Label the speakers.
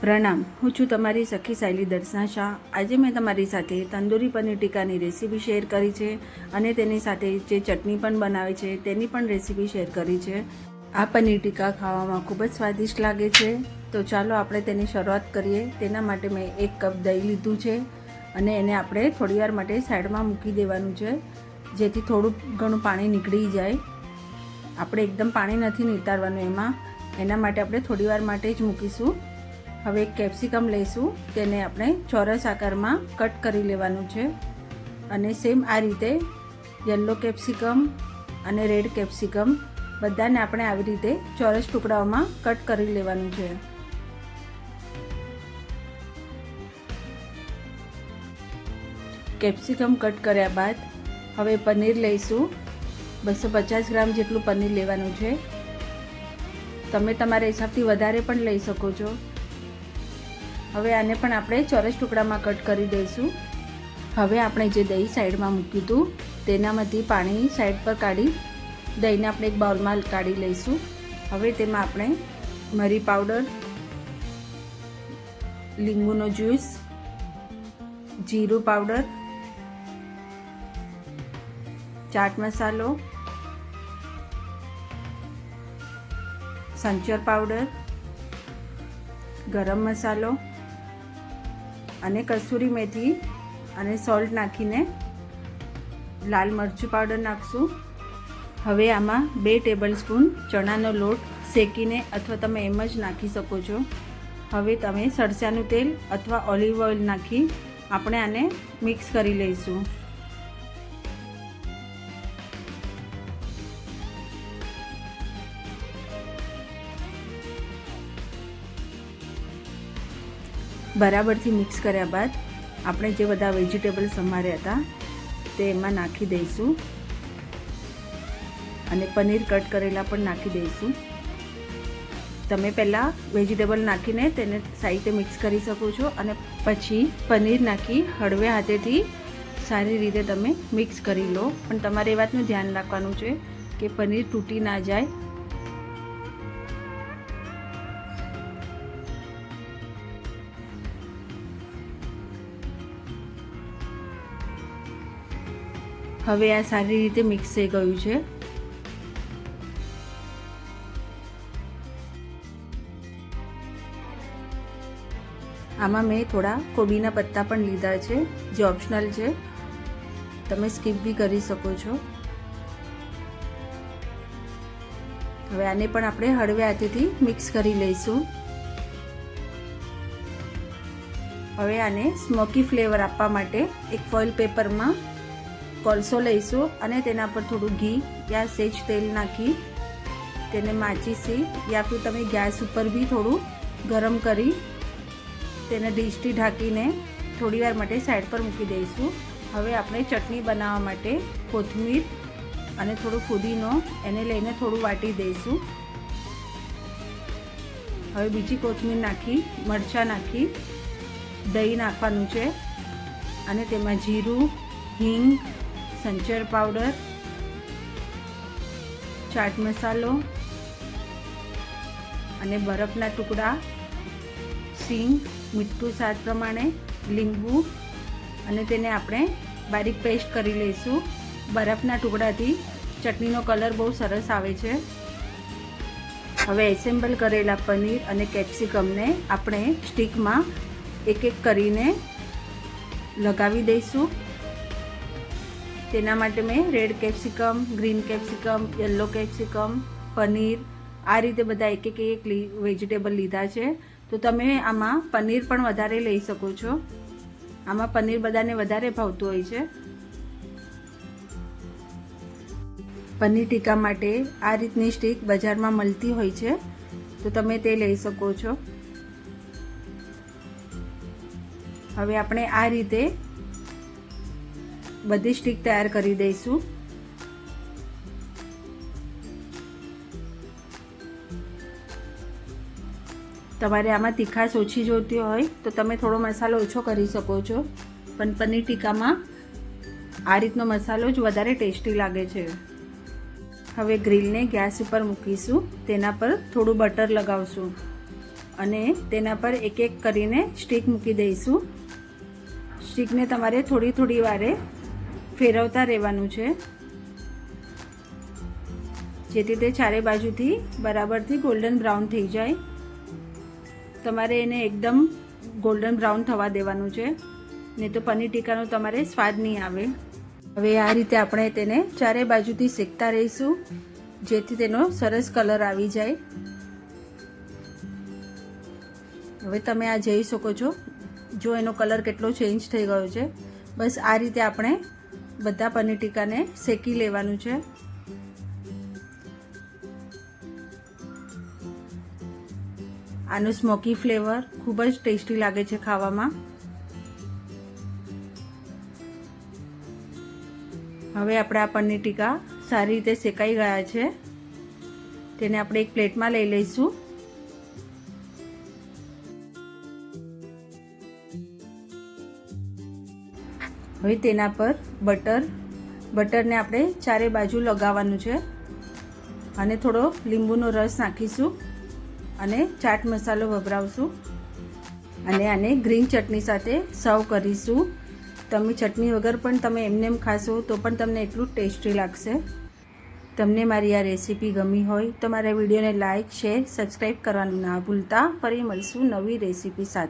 Speaker 1: પ્રણામ. હું છું તમારી સખી સાયલી દર્શના શાહ. આજે મેં તમારી સાથે તંદૂરી પનીર ટીકાની રેસીપી શેર કરી છે અને તેની સાથે જે ચટણી પણ બનાવે છે તેની પણ રેસીપી શેર કરી છે. આ પનીર ટીકા ખાવામાં ખૂબ જ સ્વાદિષ્ટ લાગે છે. તો ચાલો આપણે તેની શરૂઆત કરીએ. તેના માટે મેં એક કપ દહીં લીધું છે અને એને આપણે થોડીવાર માટે સાઈડમાં મૂકી દેવાનું છે, જેથી થોડું ઘણું પાણી નીકળી જાય. આપણે એકદમ પાણી નથી નીતારવાનું એમાં. એના માટે આપણે થોડીવાર માટે જ મૂકીશું. હવે કેપ્સિકમ લઈશું. તેને આપણે ચોરસ આકારમાં કટ કરી લેવાનું છે. અને સેમ આ રીતે યલો કેપ્સિકમ અને રેડ કેપ્સિકમ બધાને આપણે આવી રીતે ચોરસ ટુકડાઓમાં કટ કરી લેવાનું છે. કેપ્સિકમ કટ કર્યા બાદ હવે પનીર લઈશું. બસો પચાસ ગ્રામ જેટલું પનીર લેવાનું છે. તમે તમારા હિસાબથી વધારે પણ લઈ શકો છો. હવે આને પણ આપણે ચોરસ ટુકડામાં કટ કરી દઈશું. હવે આપણે જે દહીં સાઈડમાં મૂક્યું હતું તેનામાંથી પાણી સાઈડ પર કાઢી, દહીંને આપણે એક બાઉલમાં કાઢી લઈશું. હવે તેમાં આપણે મરી પાવડર, લીંબુનો જ્યુસ, જીરું પાવડર, ચાટ મસાલો, સંચર પાવડર, ગરમ મસાલો અને કસૂરી મેથી અને સોલ્ટ નાખીને લાલ મરચું પાવડર નાખશું. હવે આમાં બે ટેબલ સ્પૂન ચણાનો લોટ શેકીને અથવા તમે એમ જ નાખી શકો છો. હવે તમે સરસાનું તેલ અથવા ઓલિવ ઓઇલ નાખી આપણે આને મિક્સ કરી લઈશું. બરાબરથી મિક્સ કર્યા બાદ આપણે જે બધા વેજીટેબલ્સ અમારે હતા, તે એમાં નાખી દઈશું. અને પનીર કટ કરેલા પણ નાખી દઈશું. તમે પહેલાં વેજીટેબલ નાખીને તેને સાઈડે મિક્સ કરી શકો છો અને પછી પનીર નાખી હળવે હાથેથી સારી રીતે તમે મિક્સ કરી લો. પણ તમારે એ વાતનું ધ્યાન રાખવાનું છે કે પનીર તૂટી ના જાય. હવે આ સારી રીતે મિક્સ થઈ ગયું છે. આમાં મેં થોડા કોબીના પત્તા પણ લીધા છે, જે ઓપ્શનલ છે. તમે સ્કીપ બી કરી શકો છો. હવે આને પણ આપણે હળવે હાથેથી મિક્સ કરી લઈશું. હવે આને સ્મોકી ફ્લેવર આપવા માટે એક ફોઇલ પેપરમાં કોલસો લઈશું અને તેના પર થોડું ઘી યા સેજ તેલ નાખી તેને માચીસી યા ફિર તમે ગેસ ઉપર બી થોડું ગરમ કરી તેને ડીશથી ઢાંકીને થોડીવાર માટે સાઈડ પર મૂકી દઈશું. હવે આપણે ચટણી બનાવવા માટે કોથમીર અને થોડું ફુદીનો એને લઈને થોડું વાટી દઈશું. હવે બીજી કોથમીર નાખી, મરચાં નાખી, દહીં નાખવાનું છે અને તેમાં જીરું, હિંગ સંચર પાવડર, ચાટ મસાલો અને બરફના ટુકડા, સિંગ, મીઠું સ્વાદ પ્રમાણે, લીંબુ અને તેને આપણે બારીક પેસ્ટ કરી લઈશું. બરફના ટુકડાથી ચટણીનો કલર બહુ સરસ આવે છે. હવે એસેમ્બલ કરેલા પનીર અને કેપ્સિકમને આપણે સ્ટીકમાં એક એક કરીને લગાવી દઈશું. તેના માટે મેં red capsicum, green capsicum, yellow capsicum, paneer, આ રીતે બધા એક એક એક વેજીટેબલ લીધા છે. તો તમે આમાં પનીર પણ વધારે લઈ શકો છો. આમાં પનીર બધાને વધારે ભાવતું હોય છે. પનીર ટીકા માટે આ રીતની સ્ટીક બજારમાં મળતી હોય છે. તો તમે તે લઈ શકો છો. હવે આપણે આ રીતે બધી સ્ટીક તૈયાર કરી દઈશું. તમારે આમાં તીખાશ ઓછી જોઈતી હોય તો તમે થોડો મસાલો ઓછો કરી શકો છો. પણ પનીર ટીકામાં આ રીતનો મસાલો જ વધારે ટેસ્ટી લાગે છે. હવે ગ્રીલને ગેસ ઉપર મૂકીશું. તેના પર થોડું બટર લગાવશું. અને તેના પર એક એક કરીને સ્ટીક મૂકી દઈશું. સ્ટીકને તમારે થોડી થોડી વારે ફેરવતા રહેવાનું છે. જેથી તે ચારે બાજુથી બરાબરથી ગોલ્ડન બ્રાઉન થઈ જાય. તમારે એને એકદમ ગોલ્ડન બ્રાઉન થવા દેવાનું છે. નહીં તો પનીર ટીકાનો તમારે સ્વાદ નહીં આવે. હવે આ રીતે આપણે તેને ચારે બાજુથી શેકતા રહીશું, જેથી તેનો સરસ કલર આવી જાય. હવે તમે આ જોઈ શકો છો. જો એનો કલર કેટલો ચેન્જ થઈ ગયો છે. બસ આ રીતે આપણે બધા પનીર ટીકાને શેકી લેવાનું છે. આનું સ્મોકી ફ્લેવર ખૂબ જ ટેસ્ટી લાગે છે ખાવામાં. હવે આપણે પનીર ટીકા સારી રીતે શેકાઈ ગયા છે. તેને આપણે એક પ્લેટમાં લઈ લઈશું. હવે તેના પર બટર, બટરને આપણે ચારે બાજુ લગાવવાનું છે. અને થોડો લીંબુનો રસ નાખીશું અને ચાટ મસાલો વપરાવશું. અને આને ગ્રીન ચટણી સાથે સર્વ કરીશું. તમે ચટણી વગર પણ તમે એમને એમ ખાશો તો પણ તમને એટલું ટેસ્ટી લાગશે. તમને મારી આ રેસીપી ગમી હોય તો મારા વિડીયોને લાઇક શેર, સબસ્ક્રાઈબ કરવાનું ના ભૂલતા. ફરી મળશું નવી રેસીપી સાથે.